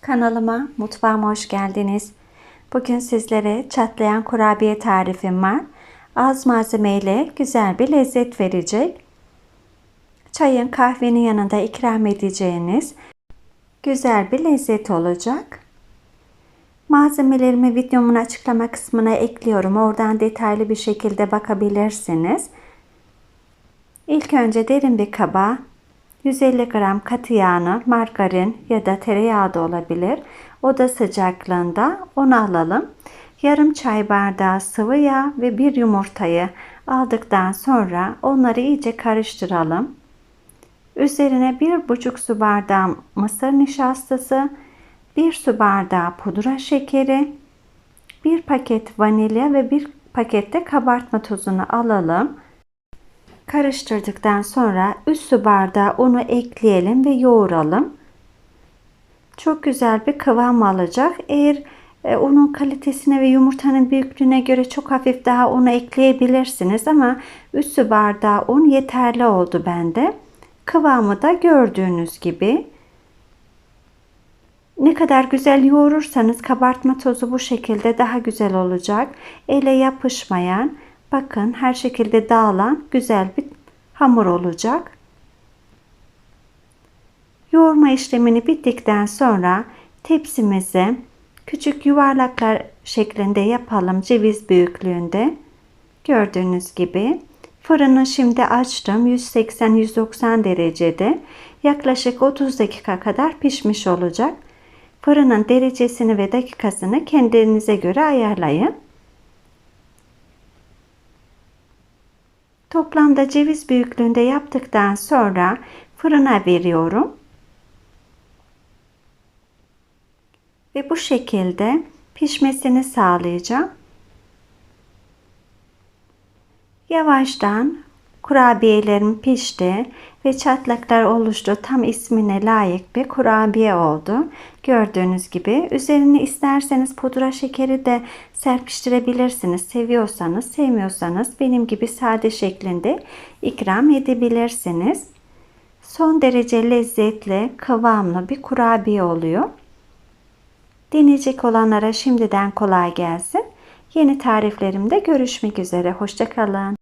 Kanalıma, mutfağıma hoş geldiniz. Bugün sizlere çatlayan kurabiye tarifim var. Az malzemeyle güzel bir lezzet verecek. Çayın kahvenin yanında ikram edeceğiniz güzel bir lezzet olacak. Malzemelerimi videomun açıklama kısmına ekliyorum. Oradan detaylı bir şekilde bakabilirsiniz. İlk önce derin bir kaba 150 gram katı yağını margarin ya da tereyağı da olabilir. Oda sıcaklığında onu alalım. Yarım çay bardağı sıvı yağ ve bir yumurtayı aldıktan sonra onları iyice karıştıralım. Üzerine bir buçuk su bardağı mısır nişastası, bir su bardağı pudra şekeri, bir paket vanilya ve bir pakette kabartma tozunu alalım. Karıştırdıktan sonra 3 su bardağı unu ekleyelim ve yoğuralım. Çok güzel bir kıvam alacak. Eğer e, unun kalitesine ve yumurtanın büyüklüğüne göre çok hafif daha unu ekleyebilirsiniz ama 3 su bardağı un yeterli oldu bende. Kıvamı da gördüğünüz gibi. Ne kadar güzel yoğurursanız kabartma tozu bu şekilde daha güzel olacak. Ele yapışmayan, bakın her şekilde dağılan güzel bir hamur olacak. Yoğurma işlemini bittikten sonra tepsimize küçük yuvarlaklar şeklinde yapalım ceviz büyüklüğünde. Gördüğünüz gibi fırını şimdi açtım 180-190 derecede yaklaşık 30 dakika kadar pişmiş olacak. Fırının derecesini ve dakikasını kendinize göre ayarlayın. Toplamda ceviz büyüklüğünde yaptıktan sonra fırına veriyorum. Ve bu şekilde pişmesini sağlayacağım. Yavaştan kurabiyelerim pişti ve çatlaklar oluştu. Tam ismine layık bir kurabiye oldu. Gördüğünüz gibi üzerine isterseniz pudra şekeri de serpiştirebilirsiniz. Seviyorsanız, sevmiyorsanız benim gibi sade şeklinde ikram edebilirsiniz. Son derece lezzetli, kıvamlı bir kurabiye oluyor. Deneyecek olanlara şimdiden kolay gelsin. Yeni tariflerimde görüşmek üzere. Hoşçakalın.